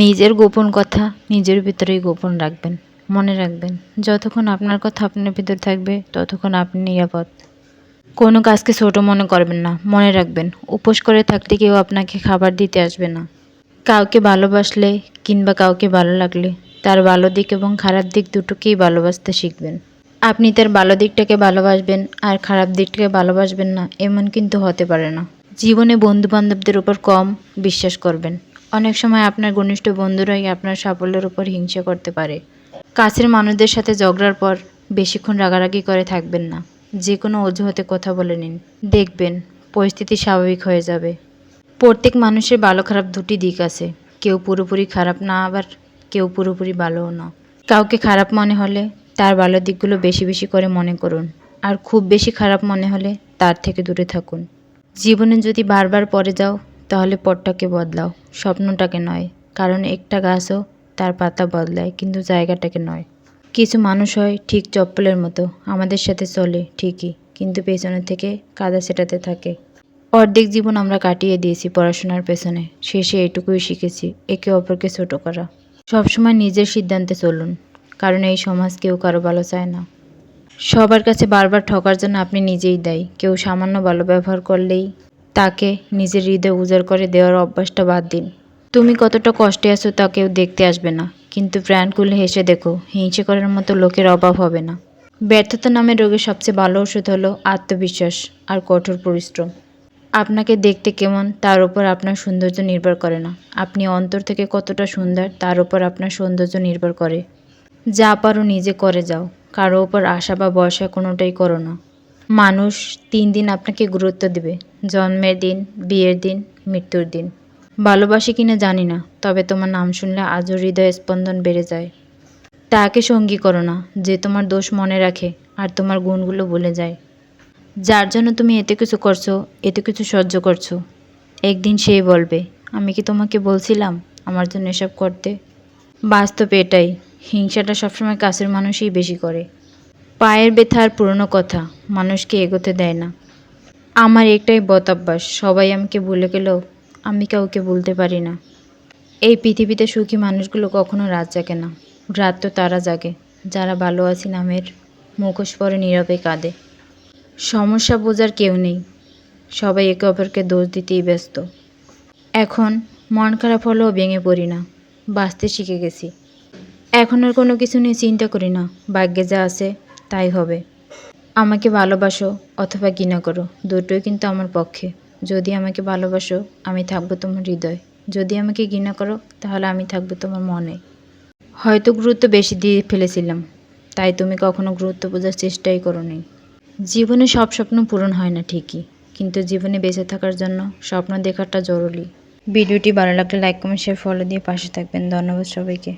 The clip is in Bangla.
নিজের গোপন কথা নিজের ভিতরেই গোপন রাখবেন, মনে রাখবেন। যতক্ষণ আপনার কথা আপনার ভিতর থাকবে, ততক্ষণ আপনি নিরাপদ। কোনো কাজকে ছোট মনে করবেন না, মনে রাখবেন। উপোস করে থাকলে কেউ আপনাকে খাবার দিতে আসবে না। কাউকে ভালোবাসলে কিংবা কাউকে ভালো লাগলে তার ভালো দিক এবং খারাপ দিক দুটোকেই ভালোবাসতে শিখবেন। আপনি তার ভালো দিকটাকে ভালোবাসবেন আর খারাপ দিকটাকে ভালোবাসবেন না, এমন কিন্তু হতে পারে না। জীবনে বন্ধু বান্ধবদের উপর কম বিশ্বাস করবেন। অনেক সময় আপনার ঘনিষ্ঠ বন্ধুরাই আপনার সাফল্যের উপর হিংসা করতে পারে। কাছের মানুষদের সাথে ঝগড়ার পর বেশিক্ষণ রাগারাগি করে থাকবেন না। যে কোনো অজুহাতে কথা বলে নিন। দেখবেন, পরিস্থিতি স্বাভাবিক হয়ে যাবে। প্রত্যেক মানুষের ভালো খারাপ দুটি দিক আছে। কেউ পুরোপুরি খারাপ না, আবার কেউ পুরোপুরি ভালোও না। কাউকে খারাপ মনে হলে তার ভালো দিকগুলো বেশি বেশি করে মনে করুন। আর খুব বেশি খারাপ মনে হলে তার থেকে দূরে থাকুন। জীবনে যদি বারবার পরে যাও তাহলে পটটাকে বদলাও। স্বপ্নটাকে নয়, কারণ একটা গাছও তার পাতা বদলায়, কিন্তু জায়গাটাকে নয়। কিছু মানুষ হয় ঠিক চপ্পলের মতো, আমাদের সাথে চলে ঠিকই, কিন্তু পেছনে থেকে কাদা সেটাতে থাকে। অর্ধেক জীবন আমরা কাটিয়ে দিয়েছি পড়াশোনার পেছনে, শেষে এটুকুই শিখেছি, একে অপরকে ছোট করা। সবসময় নিজের সিদ্ধান্তে চলুন, কারণ এই সমাজ কেউ কারও ভালো চায় না। সবার কাছে বারবার ঠকার জন্য আপনি নিজেই দায়ী, কেউ সামান্য ভালো ব্যবহার করলেই তাকে নিজের হৃদয় উজাড় করে দেওয়ার অভ্যাসটা বাদ দিন। তুমি কতটা কষ্টে আছো তা কেউ দেখতে আসবে না। কিন্তু প্রাণ খুলে হেসে দেখো, হিংসে করার মতো লোকের অভাব হবে না। ব্যর্থতা নামের রোগের সবচেয়ে ভালো ওষুধ হলো আত্মবিশ্বাস আর কঠোর পরিশ্রম। আপনাকে দেখতে কেমন তার উপর আপনার সৌন্দর্য নির্ভর করে না। আপনি অন্তর থেকে কতটা সুন্দর তার উপর আপনার সৌন্দর্য নির্ভর করে। যা পারো নিজে করে যাও, কারও ওপর আশা বা ভরসা কোনোটাই করো না। মানুষ তিন দিন আপনাকে গুরুত্ব দেবে। জন্মের দিন, বিয়ের দিন, মৃত্যুর দিন। ভালোবাসি কিনা জানি না, তবে তোমার নাম শুনলে আজও হৃদয় স্পন্দন বেড়ে যায়। তাকে সঙ্গী করো না, যে তোমার দোষ মনে রাখে আর তোমার গুণগুলো ভুলে যায়। যার জন্য তুমি এতে কিছু করছ, এতে কিছু সহ্য করছ। একদিন সেই বলবে, আমি কি তোমাকে বলছিলাম আমার জন্য এসব করতে? বাস্তব এটাই, হিংসাটা সবসময় কাছের মানুষই বেশি করে। পায়ের ব্যথার পুরনো কথা, মানুষকে এগোতে দেয় না। আমার একটাই অভ্যাস। সবাই আমাকে ভুলে গেলেও আমি কাউকে বলতে পারি না। এই পৃথিবীতে সুখী মানুষগুলো কখনো রাত জাগে না। রাত তো তারা জাগে। যারা ভালো আছি নামের মুখোশ পরে নীরবে কাঁদে। সমস্যা বোঝার কেউ নেই। সবাই একে অপরকে দোষ দিতেই ব্যস্ত। এখন মন খারাপ হলেও ভেঙে পড়ি না। বাঁচতে শিখে গেছি। এখন আর কোনো কিছু নিয়ে চিন্তা করি না। ভাগ্যে যা আছে তাই হবে। আমাকে ভালোবাসো অথবা ঘৃণা করো, দুটোই কিন্তু আমার পক্ষে। যদি আমাকে ভালোবাসো, আমি থাকব তোমার হৃদয়। যদি আমাকে ঘৃণা করো, তাহলে আমি থাকব তোমার মনে। হয়তো গুরুত্ব বেশি দিয়ে ফেলেছিলাম, তাই তুমি কখনো গুরুত্ব বোঝার চেষ্টাই করো নি জীবনে সব স্বপ্ন পূরণ হয় না ঠিকই, কিন্তু জীবনে বেঁচে থাকার জন্য স্বপ্ন দেখাটা জরুরি। ভিডিওটি ভালো লাগলে লাইক কমেন্ট শেয়ার ফলো দিয়ে পাশে থাকবেন। ধন্যবাদ সবাইকে।